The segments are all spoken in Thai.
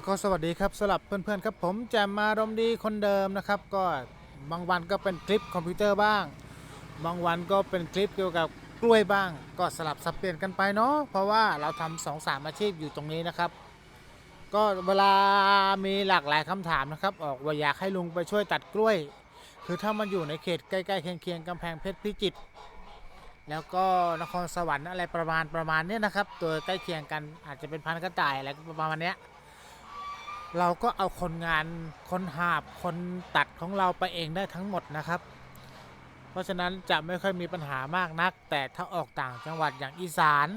แล้วก็สวัสดีครับสำหรับเพื่อนๆครับผมแจมมารมดีคนเดิมนะครับ ก็บางวันก็เป็นคลิปคอมพิวเตอร์บ้าง บางวันก็เป็นคลิปเกี่ยวกับกล้วยบ้าง ก็สลับสับเปลี่ยนกันไปเนาะเพราะว่าเราทำสองสามอาชีพอยู่ตรงนี้นะครับ ก็เวลามีหลากหลายคำถามนะครับ ออกว่าอยากให้ลุงไปช่วยตัดกล้วย คือถ้ามันอยู่ในเขตใกล้ๆเคียงๆกำแพงเพชรพิจิตรแล้วก็นครสวรรค์อะไรประมาณประมาณเนี้ยนะครับ ตัวใกล้เคียงกันอาจจะเป็นพันกระต่ายอะไรประมาณเนี้ย เราก็เอาคนงานคนหาบคนตัดของเราไปเองได้ทั้งหมดนะครับ เพราะฉะนั้นจะไม่ค่อยมีปัญหามากนัก แต่ถ้าออกต่างจังหวัดอย่างอีสาน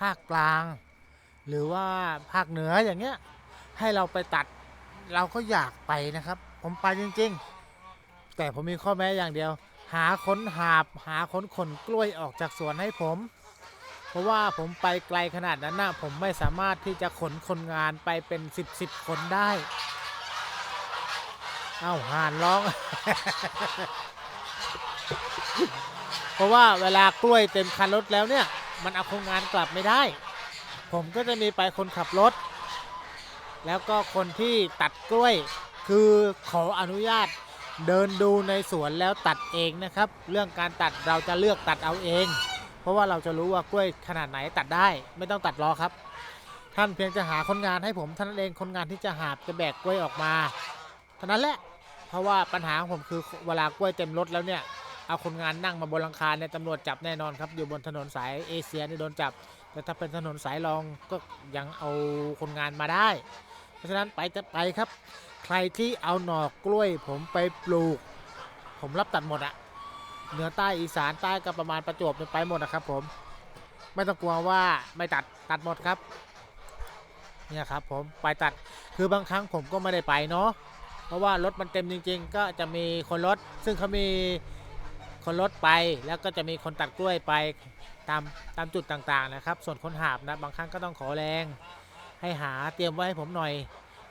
ภาคกลาง หรือว่าภาคเหนืออย่างเงี้ยให้เราไปตัดเราก็อยากไปนะครับ ผมไปจริง ๆ แต่ผมมีข้อแม้อย่างเดียว หาคนหาบหาคนขนกล้วยออกจากสวนให้ผม เพราะว่าผมไปไกลขนาดนั้นนะผมไม่สามารถที่จะขนคนงานไปเป็นสิบสิบคนได้ เอ้าห่านร้อง เพราะว่าเวลากล้วยเต็มคันรถแล้วเนี่ย มันเอาคนงานกลับไม่ได้ ผมก็จะมีไปคนขับรถ แล้วก็คนที่ตัดกล้วย คือขออนุญาตเดินดูในสวนแล้วตัดเองนะครับ เรื่องการตัดเราจะเลือกตัดเอาเอง เพราะว่าเราจะรู้ว่ากล้วยขนาดไหนตัดได้ ไม่ต้องตัดรอครับ ท่านเพียงจะหาคนงานให้ผมท่านั้นเองคนงานที่จะหาบจะแบกกล้วยออกมาเท่านั้นแหละเพราะว่าปัญหาของผมคือเวลากล้วยเต็มรถแล้วเนี่ยเอาคนงานนั่งมาบนหลังคาเนี่ยตำรวจจับแน่นอนครับ อยู่บนถนนสายเอเชียนี่โดนจับ แต่ถ้าเป็นถนนสายรองก็ยังเอาคนงานมาได้ เพราะฉะนั้นไปจะไปครับ ใครที่เอาหน่อกล้วยผมไปปลูก ผมรับตัดหมดอะ เหนือใต้อีสานใต้ก็ประมาณประจวบไปหมดนะครับ ผม ไม่ต้องกลัวว่าไม่ตัดตัดหมดครับ เนี่ยครับ ผมไปตัดคือบางครั้งผมก็ไม่ได้ไปเนาะเพราะว่ารถมันเต็มจริง ๆ ก็จะมีคนรถ ซึ่งเขามีคนรถไปแล้วก็จะมีคนตัดกล้วยไปตามตามจุดต่างๆนะครับ ส่วนคนหาบนะบางครั้งก็ต้องขอแรง ให้หาเตรียมไว้ให้ผมหน่อย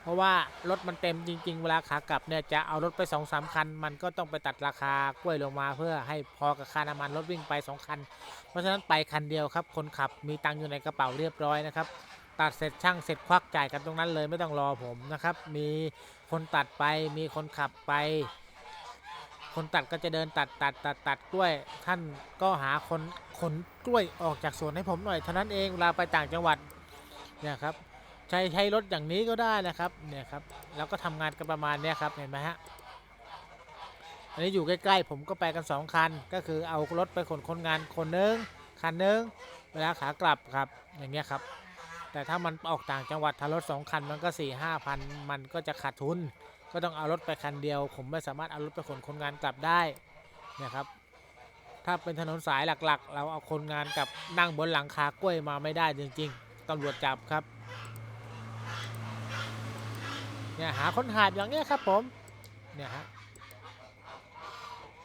เพราะว่ารถมันเต็มจริง ๆ เวลาขากลับเนี่ยจะเอารถไป2อสาคัน มันก็ต้องไปตัดราคากล้วยลงมาเพื่อให้พอกับค่าน้ำมันรถวิ่งไป 2 คัน เพราะฉะนั้นไปคันเดียวครับ คนขับมีตังค์อยู่ในกระเป๋าเรียบร้อยนะครับ ตัดเสร็จช่างเสร็จควักจ่ายกันตรงนั้นเลยไม่ต้องรอผมนะครับ มีคนตัดไปมีคนขับไป คนตัดก็จะเดินตัดตัดตัดตัดกล้วย ท่านก็หาคนขนกล้วยออกจากสวนให้ผมหน่อยเท่านั้นเองเวลาไปต่างจังหวัดเนี่ยครับ ใช้ใช้รถอย่างนี้ก็ได้นะครับเนี่ยครับแล้วก็ทำงานกันประมาณเนี้ยครับเห็นไหมฮะอันนี้อยู่ใกล้ๆผมก็ไปกัน 2 คัน ก็คือเอารถไปขนคนงานคนนึงคันนึงเวลาขากลับครับอย่างเงี้ยครับแต่ถ้ามันออกต่างจังหวัดถ้ารถสองคันมันก็4ี่ห้าพันมันก็จะขาดทุน ก็ต้องเอารถไปคันเดียว ผมไม่สามารถเอารถไปขนคนงานกลับได้เนี่ยครับถ้าเป็นถนนสายหลักๆ เราเอาคนงานกับนั่งบนหลังคากล้วยมาไม่ได้จริง ๆตำรวจจับครับ เนี่ยหาคนหาบอย่างเนี้ยครับผมเนี่ยฮะ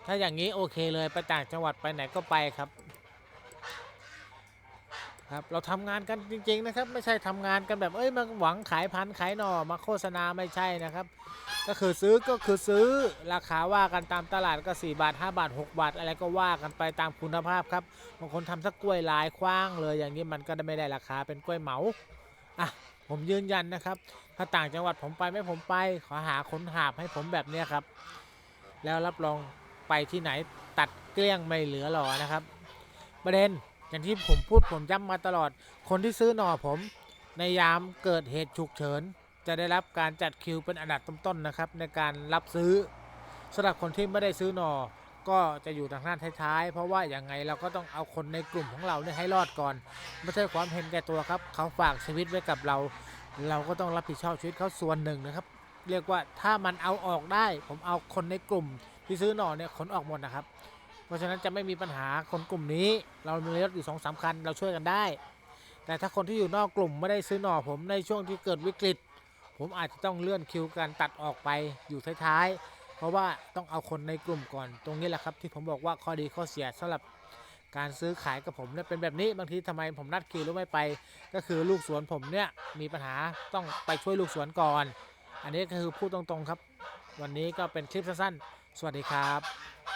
ถ้าอย่างนี้โอเคเลยไปต่างจังหวัดไปไหนก็ไปครับครับเราทำงานกันจริง ๆ นะครับ ไม่ใช่ทำงานกันแบบเอ้ยมาหวังขายพันขายหน่อมาโฆษณาไม่ใช่นะครับ ก็คือซื้อก็คือซื้อราคาว่ากันตามตลาดก็ 4 บาท 5 บาท 6 บาท อะไรก็ว่ากันไปตามคุณภาพครับบางคนทำสักกล้วยลายคว้างเลยอย่างนี้มันก็ไม่ได้ราคาเป็นกล้วยเหมาอะ ผมยืนยันนะครับ ถ้าต่างจังหวัดผมไปไม่ผมไป ขอหาคนหาบให้ผมแบบเนี้ยครับ แล้วรับรองไปที่ไหนตัดเกลี้ยงไม่เหลือหรอนะครับ ประเด็นอย่างที่ผมพูดผมย้ำมาตลอด คนที่ซื้อหน่อผม ในยามเกิดเหตุฉุกเฉิน จะได้รับการจัดคิวเป็นอันดับต้นๆนะครับ ในการรับซื้อสำหรับคนที่ไม่ได้ซื้อหน่อ ก็จะอยู่ทางด้านท้ายๆ เพราะว่าอย่างไงเราก็ต้องเอาคนในกลุ่มของเราเนี่ยให้รอดก่อน ไม่ใช่ความเห็นแก่ตัวครับ เขาฝากชีวิตไว้กับเรา เราก็ต้องรับผิดชอบชีวิตเขาส่วนหนึ่งนะครับ เรียกว่าถ้ามันเอาออกได้ ผมเอาคนในกลุ่มที่ซื้อหน่อเนี่ยขนออกหมดนะครับ เพราะฉะนั้นจะไม่มีปัญหาคนกลุ่มนี้ เรามีรถอยู่สองสามคันเราช่วยกันได้ แต่ถ้าคนที่อยู่นอกกลุ่มไม่ได้ซื้อหน่อผมในช่วงที่เกิดวิกฤต ผมอาจจะต้องเลื่อนคิวการตัดออกไปอยู่ท้ายๆ เพราะว่าต้องเอาคนในกลุ่มก่อนตรงนี้แหละครับ ที่ผมบอกว่าข้อดีข้อเสียสำหรับการซื้อขายกับผมเนี่ยเป็นแบบนี้บางทีทำไมผมนัดคิวแล้วไม่ไป ก็คือลูกสวนผมเนี่ยมีปัญหาต้องไปช่วยลูกสวนก่อน อันนี้ก็คือพูดตรงๆครับ วันนี้ก็เป็นคลิปสั้นๆ สวัสดีครับ